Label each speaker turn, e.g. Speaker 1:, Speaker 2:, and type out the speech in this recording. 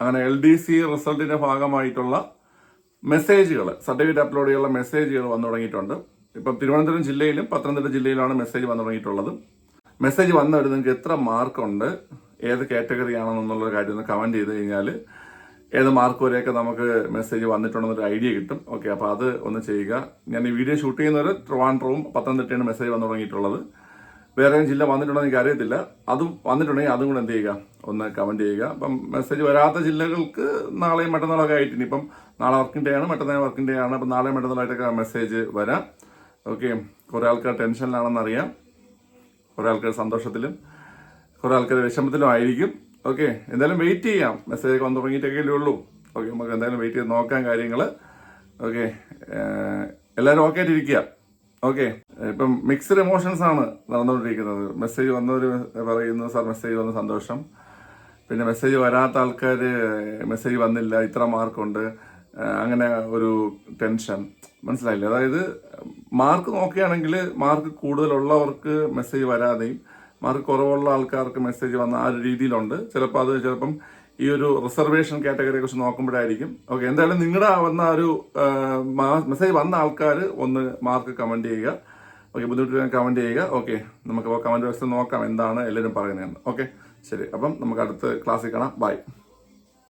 Speaker 1: അങ്ങനെ L D C റിസൾട്ടിന്റെ ഭാഗമായിട്ടുള്ള മെസ്സേജുകൾ സർട്ടിഫിക്കറ്റ് അപ്ലോഡ് ചെയ്യാനുള്ള മെസ്സേജുകൾ വന്നു തുടങ്ങിയിട്ടുണ്ട്. ഇപ്പം തിരുവനന്തപുരം ജില്ലയിലും പത്തനംതിട്ട ജില്ലയിലാണ് മെസ്സേജ് വന്നു തുടങ്ങിയിട്ടുള്ളത്. മെസ്സേജ് വന്നവർ നിങ്ങൾക്ക് എത്ര മാർക്കുണ്ട് ഏത് കാറ്റഗറി ആണെന്നുള്ള കാര്യം ഒന്ന് കമന്റ് ചെയ്ത് കഴിഞ്ഞാൽ ഏത് മാർക്ക് വരെയൊക്കെ നമുക്ക് മെസ്സേജ് വന്നിട്ടുണ്ടെന്നൊരു ഐഡിയ കിട്ടും. ഓക്കെ അപ്പോൾ അത് ഒന്ന് ചെയ്യുക. ഞാൻ ഈ വീഡിയോ ഷൂട്ട് ചെയ്യുന്നവർ ട്രിവാൻഡ്രവും പത്തനംതിട്ടയാണ് മെസ്സേജ് വന്നു തുടങ്ങിയിട്ടുള്ളത്. വേറെ ഏതെങ്കിലും ജില്ല വന്നിട്ടുണ്ടോ എനിക്ക് അറിയത്തില്ല. അതും വന്നിട്ടുണ്ടെങ്കിൽ അതും കൂടെ എന്ത് ചെയ്യുക? ഒന്ന് കമന്റ് ചെയ്യുക. അപ്പം മെസ്സേജ് വരാത്ത ജില്ലകൾക്ക് നാളെയും മറ്റന്നാളൊക്കെ ആയിട്ട് ഇനിയിപ്പം നാളെ വർക്കിംഗ് ഡേ ആണ് മറ്റന്നാൾ വർക്കിംഗ് ഡേ ആണ്. അപ്പം നാളെയും മറ്റന്നാളായിട്ടൊക്കെ മെസ്സേജ് വരാം. ഓക്കെ കുറേ ആൾക്കാർ ടെൻഷനിലാണെന്ന് അറിയാം. കുറേ ആൾക്കാർ സന്തോഷത്തിലും കുറേ ആൾക്കാർ വിഷമത്തിലും ആയിരിക്കും. ഓക്കെ എന്തായാലും വെയിറ്റ് ചെയ്യാം. മെസ്സേജ് ഒക്കെ വന്ന് തുടങ്ങിയിട്ടൊക്കെ ഉള്ളൂ. ഓക്കെ നമുക്ക് എന്തായാലും വെയിറ്റ് ചെയ്ത് നോക്കാം കാര്യങ്ങൾ ഓക്കെ എല്ലാവരും ഓക്കെ ആയിട്ടിരിക്കുക. ഓക്കെ ഇപ്പം മിക്സ്ഡ് എമോഷൻസ് ആണ് നടന്നുകൊണ്ടിരിക്കുന്നത്. മെസ്സേജ് വന്നവർ പറയുന്നു സാർ മെസ്സേജ് വന്ന സന്തോഷം. പിന്നെ മെസ്സേജ് വരാത്ത ആൾക്കാർ മെസ്സേജ് വന്നില്ല ഇത്ര മാർക്കുണ്ട് അങ്ങനെ ഒരു ടെൻഷൻ മനസ്സിലായില്ലേ? അതായത് മാർക്ക് നോക്കുകയാണെങ്കിൽ മാർക്ക് കൂടുതലുള്ളവർക്ക് മെസ്സേജ് വരാതെയും മാർക്ക് കുറവുള്ള ആൾക്കാർക്ക് മെസ്സേജ് വന്ന ആ ഒരു രീതിയിലുണ്ട്. ചിലപ്പോൾ അത് ചിലപ്പം ഈ ഒരു റിസർവേഷൻ കാറ്റഗറിയെ കുറിച്ച് നോക്കുമ്പോഴായിരിക്കും. ഓക്കെ എന്തായാലും നിങ്ങളുടെ വന്ന ഒരു മെസ്സേജ് വന്ന ആൾക്കാർ ഒന്ന് മാർക്ക് കമന്റ് ചെയ്യുക. ഓക്കെ ബുദ്ധിമുട്ട് കമന്റ് ചെയ്യുക. ഓക്കെ നമുക്ക് കമന്റ് ബോക്സിൽ നോക്കാം എന്താണ് എല്ലാവരും പറയുന്നതെന്ന്. ഓക്കെ ശരി. അപ്പം നമുക്ക് അടുത്ത ക്ലാസ്സിൽ കാണാം. ബൈ